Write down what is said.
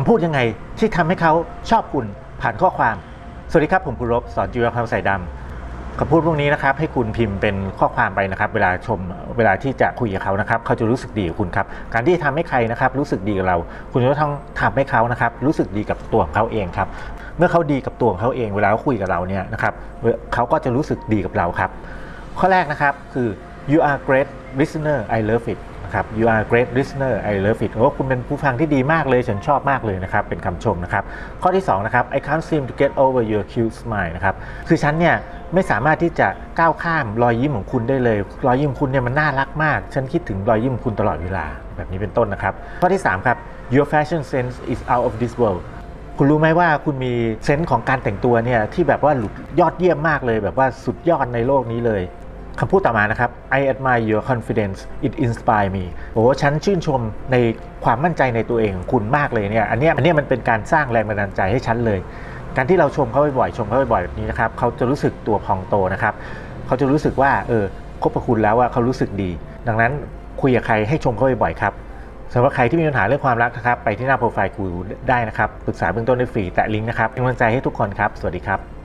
คำพูดยังไงที่ทำให้เขาชอบคุณผ่านข้อความ สวัสดีครับผมคุณรบสอนจิวความใส่ดำคำพูดพวกนี้นะครับ ให้คุณพิมพ์เป็นข้อความไปนะครับ เวลาชมเวลาที่จะคุยกับเขานะครับ เขาจะรู้สึกดีกับคุณครับ การที่ทำให้ใครนะครับ รู้สึกดีกับเรา คุณจะต้องทำให้เขานะครับ รู้สึกดีกับตัวของเขาเองครับ เมื่อเขาดีกับตัวของเขาเองเวลาเขาคุยกับเราเนี่ยนะครับเขาก็จะรู้สึกดีกับเราครับ ข้อแรกนะครับคือ you are great listener I love it นะครับ you are great listener I love it โอ้คุณเป็นผู้ฟังที่ดีมากเลย ฉันชอบมากเลยนะครับ เป็นคำชมนะครับ ข้อที่2นะครับ I can't seem to get over your cute smile นะครับ คือฉันเนี่ยไม่สามารถที่จะก้าวข้ามรอยยิ้มของคุณได้เลย รอยยิ้มคุณเนี่ยมันน่ารักมาก ฉันคิดถึงรอยยิ้มคุณตลอดเวลา แบบนี้เป็นต้นนะครับ ข้อที่3ครับ your fashion sense is out of this world คุณรู้ไหมว่าคุณมีเซนส์ของการแต่งตัวเนี่ยที่แบบว่าหลุดยอดเยี่ยมมากเลย แบบว่าสุดยอดในโลกนี้เลย คำพูดต่อมานะครับ I admire your confidence it inspire me โอ้ฉันชื่นชมในความมั่นใจในตัวเองของคุณมากเลยเนี่ย อันนี้อันนี้มันเป็นการสร้างแรงบันดาลใจให้ฉันเลย การที่เราชมเขาบ่อยๆชมเขาบ่อยๆแบบนี้นะครับเขาจะรู้สึกตัวพองโตนะครับเขาจะรู้สึกว่าเออคบกับคุณแล้วว่าเขารู้สึกดี ดังนั้นคุยกับใครให้ชมเขาบ่อยๆครับสำหรับใครที่มีปัญหาเรื่องความรักนะครับ ไปที่หน้าโปรไฟล์กูได้นะครับ ปรึกษาเบื้องต้นได้ฟรี แตะลิงก์นะครับเป็นกำลังใจให้ทุกคนครับ สวัสดีครับ